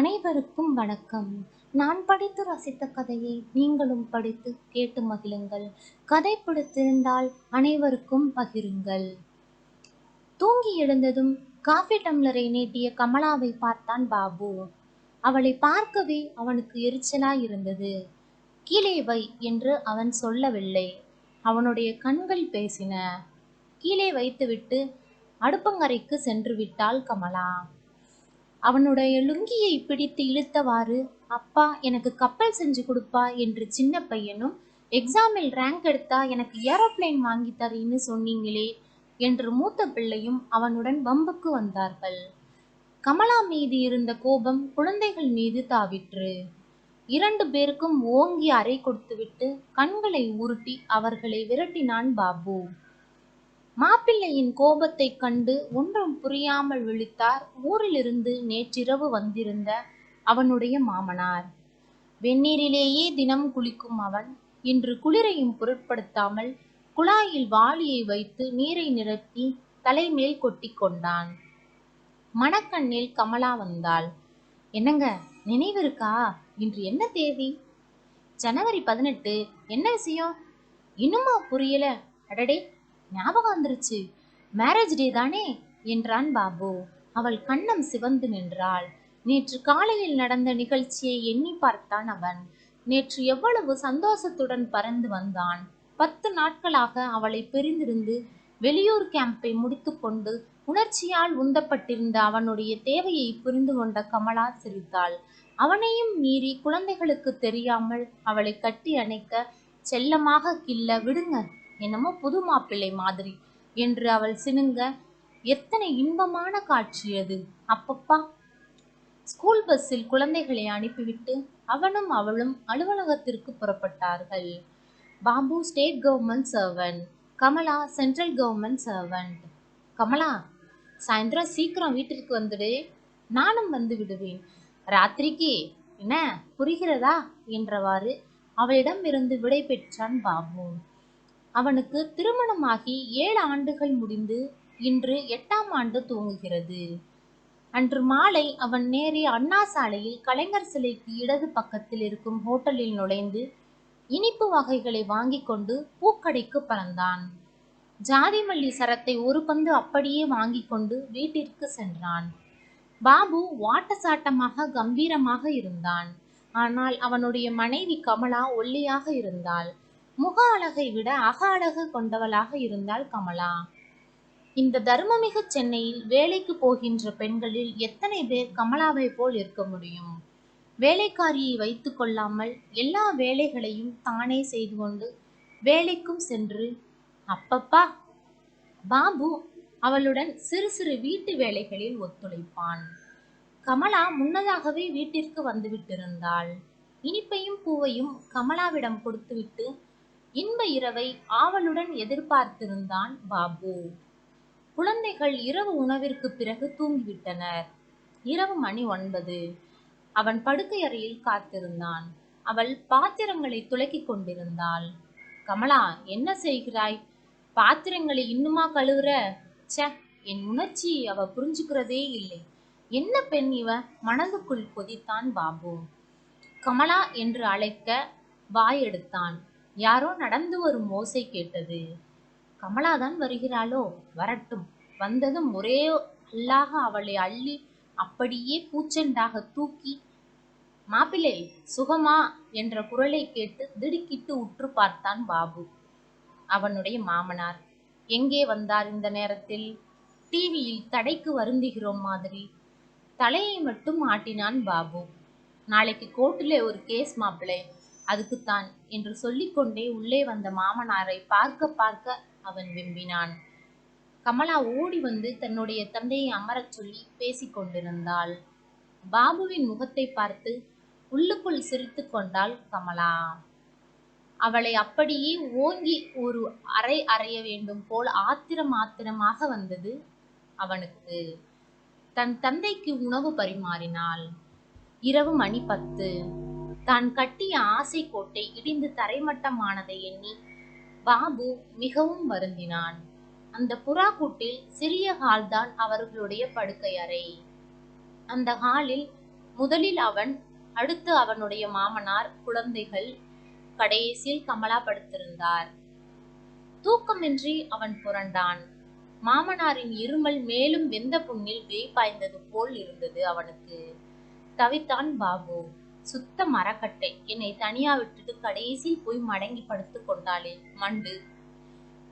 அனைவருக்கும் வணக்கம். நான் படித்து ரசித்த கதையை நீங்களும் படித்து கேட்டு மகிழுங்கள். கதை பிடித்திருந்தால் அனைவருக்கும் பகிருங்கள். தூங்கி எழுந்ததும் காஃபி டம்ளரை நீட்டிய கமலாவை பார்த்தான் பாபு. அவளை பார்க்கவே அவனுக்கு எரிச்சலாய் இருந்தது. கீழே வை என்று அவன் சொல்லவில்லை. அவனுடைய கண்கள் பேசின. கீழே வைத்துவிட்டு அடுப்பங்கரைக்கு சென்று விட்டாள் கமலா. அவனுடைய லுங்கியை பிடித்து இழுத்தவாறு அப்பா எனக்கு கப்பல் செஞ்சு கொடுப்பா என்று சின்ன பையனும் எக்ஸாமில் ரேங்க் எடுத்தா எனக்கு ஏரோப்ளேன் வாங்கி தரீன்னு சொன்னீங்களே என்று மூத்த பிள்ளையும் அவனுடன் வம்புக்கு வந்தார்கள். கமலா மீது இருந்த கோபம் குழந்தைகள் மீது தாவிற்று. இரண்டு பேருக்கும் ஓங்கி அறை கொடுத்துவிட்டு கண்களை உருட்டி அவர்களை விரட்டினான் பாபு. மாப்பிள்ளையின் கோபத்தைக் கண்டு ஒன்றும் புரியாமல் விழித்தார். ஊரிலிருந்து நேற்றிரவு வந்திருந்த அவனுடைய மாமனார். வெந்நீரிலேயே தினம் குளிக்கும் அவன். இன்று குளிரையும் பொருட்படுத்தாமல் குழாயில் வாளியை வைத்து நீரை நிரப்பி தலைமேல் கொட்டி கொண்டான். மணக்கண்ணில் கமலா வந்தாள். என்னங்க நினைவிருக்கா இன்று என்ன தேதி? ஜனவரி பதினெட்டு. என்ன விஷயம்? இன்னுமா புரியல. அடடே ஞாபகம் வந்துருச்சு. மேரேஜ் டே தானே? என்றான் பாபு. அவள் கண்ணம் சிவந்து நின்றாள். நேற்று காலையில் நடந்த நிகழ்ச்சியை எண்ணி பார்த்தான் அவன். நேற்று எவ்வளவு சந்தோஷத்துடன் பறந்து வந்தான். பத்து நாட்களாக அவளை பிரிந்திருந்து வெளியூர் கேம்பை முடித்துக்கொண்டு உணர்ச்சியால் உந்தப்பட்டிருந்த அவனுடைய தேவையை புரிந்து கொண்ட கமலா சிரித்தாள். அவனையும் மீறி குழந்தைகளுக்கு தெரியாமல் அவளை கட்டி அணைக்க செல்லமாக கில்ல விடுங்க. என்னமோ புது மாப்பிள்ளை மாதிரி என்று அவள் சினுங்க. எத்தனை இன்பமான காட்சி அது அப்பப்பா. ஸ்கூல் பஸ்ஸில் குழந்தைகளை அனுப்பிவிட்டு அவனும் அவளும் அலுவலகத்திற்கு புறப்பட்டார்கள். Babu state government servant Kamala central government servant Kamala சாயந்தரம் சீக்கிரம் வீட்டிற்கு வந்துடு நானும் வந்து விடுவேன். ராத்திரிக்கு என்ன புரிகிறதா? என்றவாறு அவளிடம் இருந்து விடை பெற்றான் பாபு. அவனுக்கு திருமணமாகி ஏழு ஆண்டுகள் முடிந்து இன்று எட்டாம் ஆண்டு துவங்குகிறது அன்று மாலை அவன் நேரே அண்ணா சாலையில் கலைஞர் சிலைக்கு இடது பக்கத்தில் இருக்கும் ஹோட்டலில் நுழைந்து இனிப்பு வகைகளை வாங்கி கொண்டு பூக்கடைக்கு பறந்தான். ஜாதிமல்லி சரத்தை ஒரு பந்து அப்படியே வாங்கி கொண்டு வீட்டிற்கு சென்றான். பாபு வாட்டசாட்டமாக கம்பீரமாக இருந்தான். ஆனால் அவனுடைய மனைவி கமலா ஒல்லியாக இருந்தாள். முக அழகை விட அக அழகு கொண்டவளாக இருந்தாள் கமலா. இந்த தர்மமிகு சென்னையில் வேலைக்கு போகின்ற பெண்களில் எத்தனை பேர் கமலாவை போல் இருக்க முடியும்? வேலைக்காரியை வைத்து கொள்ளாமல் எல்லா வேலைகளையும் தானே செய்து கொண்டு வேலைக்கும் சென்று அப்பப்பா பாபு அவளுடன் சிறு சிறு வீட்டு வேலைகளில் ஒத்துழைப்பான். கமலா முன்னதாகவே வீட்டிற்கு வந்துவிட்டிருந்தாள் இனிப்பையும் பூவையும் கமலாவிடம் கொடுத்துவிட்டு இன்ப இரவை ஆவலுடன் எதிர்பார்த்திருந்தான் பாபு. குழந்தைகள் இரவு உணவிற்கு பிறகு தூங்கிவிட்டனர். இரவு மணி ஒன்பது. அவன் படுக்கை அறையில் காத்திருந்தான். அவள் பாத்திரங்களை துலக்கிக் கொண்டிருந்தாள். கமலா என்ன செய்கிறாய்? பாத்திரங்களை இன்னுமா கழுவுற? ச என் உணர்ச்சி அவ புரிஞ்சுக்கிறதே இல்லை. என்ன பெண் இவ? மனதுக்குள் கொதித்தான் பாபு. கமலா என்று அழைக்க வாய் எடுத்தான் யாரோ நடந்து வரும் ஓசை கேட்டது. கமலாதான் வருகிறாளோ? வரட்டும். வந்ததும் ஒரே அல்லாக அவளை அள்ளி அப்படியே பூச்செண்டாக தூக்கி மாப்பிள்ளை சுகமா? என்ற குரலை கேட்டு திடுக்கிட்டு உற்று பார்த்தான் பாபு. அவனுடைய மாமனார் எங்கே வந்தார் இந்த நேரத்தில்? டிவியில் தடைக்கு வருந்துகிறோம் மாதிரி. தலையை மட்டும் ஆட்டினான் பாபு. நாளைக்கு கோர்ட்டிலே ஒரு கேஸ் மாப்பிள்ளை. அதுக்குத்தான் என்று சொல்லிக்கொண்டே உள்ளே வந்த மாமனாரை பார்க்க பார்க்க அவன் விம்பினான். கமலா ஓடி வந்து தன்னுடைய தந்தையை அமரச் சொல்லி பேசிக் கொண்டிருந்தாள். பாபுவின் முகத்தை பார்த்து உள்ளுக்குள் சிரித்து கொண்டாள் கமலா. அவளை அப்படியே ஓங்கி ஒரு அறை அறைய வேண்டும் போல் ஆத்திரம் ஆத்திரமாக வந்தது அவனுக்கு. தன் தந்தைக்கு உணவு பரிமாறினாள். இரவு மணி பத்து. தான் கட்டிய ஆசை கோட்டை இடிந்து தரைமட்டமானதை எண்ணி பாபு மிகவும் வருந்தினான். அந்த புறா கூட்டில் சிறிய ஹால்தான் அவர்களுடைய படுக்கை அறை. அந்த ஹாலில் முதலில் அவன் அடுத்து அவனுடைய மாமனார் குழந்தைகள் கடைசியில் கமலா படுத்திருந்தார். தூக்கமின்றி அவன் புரண்டான். மாமனாரின் இருமல் மேலும் வெந்த புண்ணில் வேய் பாய்ந்தது போல் இருந்தது அவனுக்கு. தவித்தான் பாபு சுத்த மரக்கட்டை என்னை தனியா விட்டுட்டு கடைசியில் போய் மடங்கி படுத்துக் கொண்டாளே மண்டு.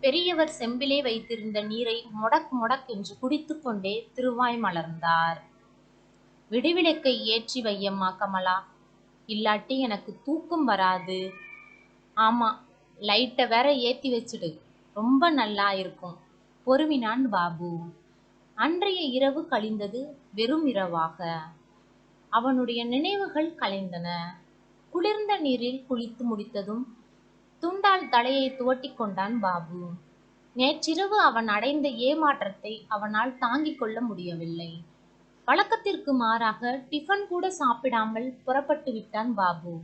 பெரியவர் செம்பிலே வைத்திருந்த நீரை மொடக் மொடக் என்று குடித்துக்கொண்டே திருவாய் மலர்ந்தார். விடுவிளக்கை ஏற்றி வையம்மா கமலா இல்லாட்டி எனக்கு தூக்கம் வராது. ஆமா லைட்டை வேற ஏத்தி வச்சுடு ரொம்ப நல்லா இருக்கும். பொறுமினான் பாபு. அன்றைய இரவு கழிந்தது வெறும் இரவாக. அவனுடைய நினைவுகள் கலைந்தன. குளிர்ந்த நீரில் குளித்து முடித்ததும் துண்டால் தலையை துவட்டி கொண்டான் பாபு. நேற்றிரவு அவன் அடைந்த ஏமாற்றத்தை அவனால் தாங்கிக் கொள்ள முடியவில்லை. வழக்கத்திற்கு மாறாக டிஃபன் கூட சாப்பிடாமல் புறப்பட்டு விட்டான் பாபு.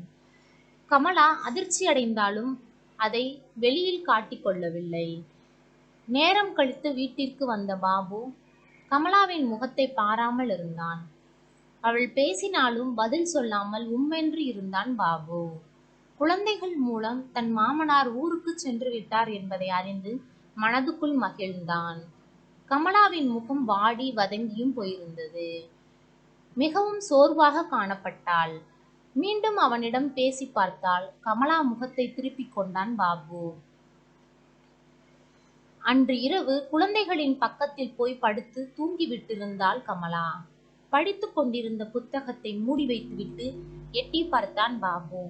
கமலா அதிர்ச்சி அடைந்தாலும் அதை வெளியில் காட்டிக் கொள்ளவில்லை. நேரம் கழித்து வீட்டிற்கு வந்த பாபு கமலாவின் முகத்தை பாராமல் இருந்தான். அவள் பேசினாலும் பதில் சொல்லாமல் உம்மென்று இருந்தான் பாபு. குழந்தைகள் மூலம் தன் மாமனார் ஊருக்கு சென்று விட்டார் என்பதை அறிந்து மனதுக்குள் மகிழ்ந்தான். கமலாவின் முகம் வாடி வதங்கியும் போயிருந்தது. மிகவும் சோர்வாக காணப்பட்டாள். மீண்டும் அவனிடம் பேசி பார்த்தால் கமலா முகத்தை திருப்பிக் கொண்டான் பாபு. அன்று இரவு குழந்தைகளின் பக்கத்தில் போய் படுத்து தூங்கி விட்டிருந்தாள் கமலா. படித்துக் கொண்டிருந்த புத்தகத்தை மூடி வைத்துவிட்டு எட்டி பார்த்தான் பாபு.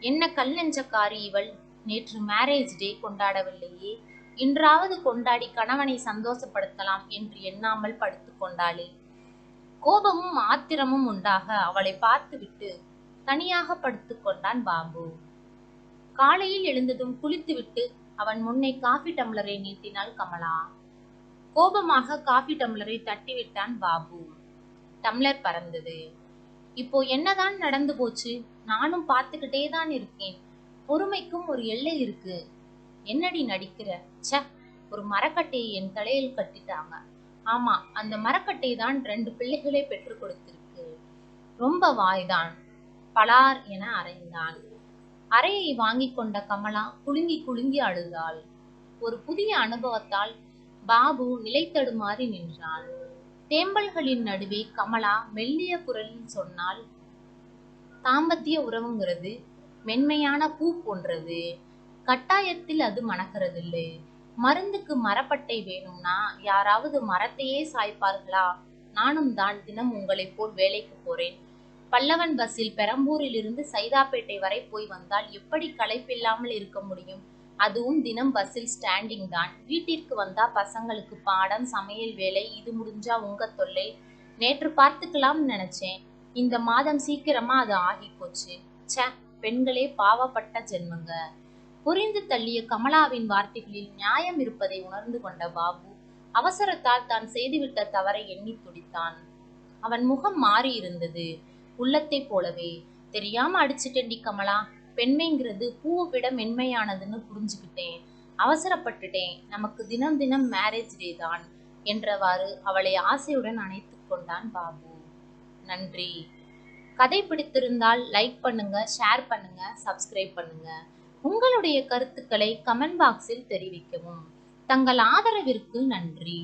என்ன கல் நெஞ்சக்காரி இவள்? நேற்று மேரேஜ் டே கொண்டாடவில்லையே. இன்றாவது கொண்டாடி கணவனை சந்தோஷப்படுத்தலாம் என்று எண்ணாமல் படுத்து கொண்டாளே. கோபமும் ஆத்திரமும் உண்டாக அவளை பார்த்துவிட்டு தனியாக படுத்து கொண்டான் பாபு. காலையில் எழுந்ததும் குளித்துவிட்டு அவன் முன்னே காஃபி டம்ளரை நீட்டினாள் கமலா. கோபமாக காஃபி டம்ளரை தட்டிவிட்டான் பாபு. டம்ளர் பறந்தது. இப்போ என்னதான் நடந்து போச்சு? நானும் பார்த்துக்கிட்டே தான் இருக்கேன். பொறுமைக்கும் ஒரு எல்லை இருக்கு. என்னடி நடிக்கிற? ச ஒரு மரக்கட்டையை என் தலையில் கட்டிட்டாங்க. ஆமா அந்த மரக்கட்டை தான் ரெண்டு பிள்ளைகளை பெற்றுக் கொடுத்திருக்கு. ரொம்ப வாய்தான். பலார் என அறைந்தான் அறையை வாங்கி கொண்ட கமலா குலுங்கி குலுங்கி அழுதாள். ஒரு புதிய அனுபவத்தால் பாபு நிலை தடுமாறி நின்றான் தேம்பல்களின் நடுவே கமலா மெல்லிய குரலில் சொன்னால் தாம்பத்திய உறவுங்கிறது மென்மையான பூ போன்றது. கட்டாயத்தில் அது மணக்கிறதில்லை. மருந்துக்கு மரப்பட்டை வேணும்னா யாராவது மரத்தையே சாய்ப்பார்களா? நானும் தான் தினம் உங்களை போல் வேலைக்கு போறேன். பல்லவன் பஸ்ஸில் பெரம்பூரில் இருந்து சைதாப்பேட்டை வரை போய் வந்தால் எப்படி களைப்பில்லாமல் இருக்க முடியும்? அதுவும் தினம் பஸ்ஸில் ஸ்டாண்டிங் தான். வீட்டிற்கு வந்தா பசங்களுக்கு பாடம் சமையல் வேலை இது முடிஞ்சா உங்க தொல்லை. நேற்று பார்த்துக்கலாம்னு நினைச்சேன். இந்த மாதம் சீக்கிரமா அது ஆகி போச்சு. ச்சே பெண்களே பாவப்பட்ட ஜென்மங்க. புரிந்து தள்ளிய கமலாவின் வார்த்தைகளில் நியாயம் இருப்பதை உணர்ந்து கொண்ட பாபு அவசரத்தால் தான் செய்துவிட்ட தவறை எண்ணி துடித்தான். அவன் முகம் மாறி இருந்தது உள்ளத்தை போலவே. தெரியாம அடிச்சிட்டேன்டி கமலா. பெண்மைங்கிறது பூவை விட மென்மையானதுன்னு புரிஞ்சுக்கிட்டேன். அவசரப்பட்டுட்டேன். நமக்கு தினம் தினம் மேரேஜ் டே தான் என்றவாறு அவளை ஆசையுடன் அணைத்து கொண்டான் பாபு. நன்றி. கதை பிடித்திருந்தால் லைக் பண்ணுங்க ஷேர் பண்ணுங்க சப்ஸ்கிரைப் பண்ணுங்க. உங்களுடைய கருத்துக்களை கமெண்ட் பாக்ஸில் தெரிவிக்கவும். தங்கள் ஆதரவிற்கு நன்றி.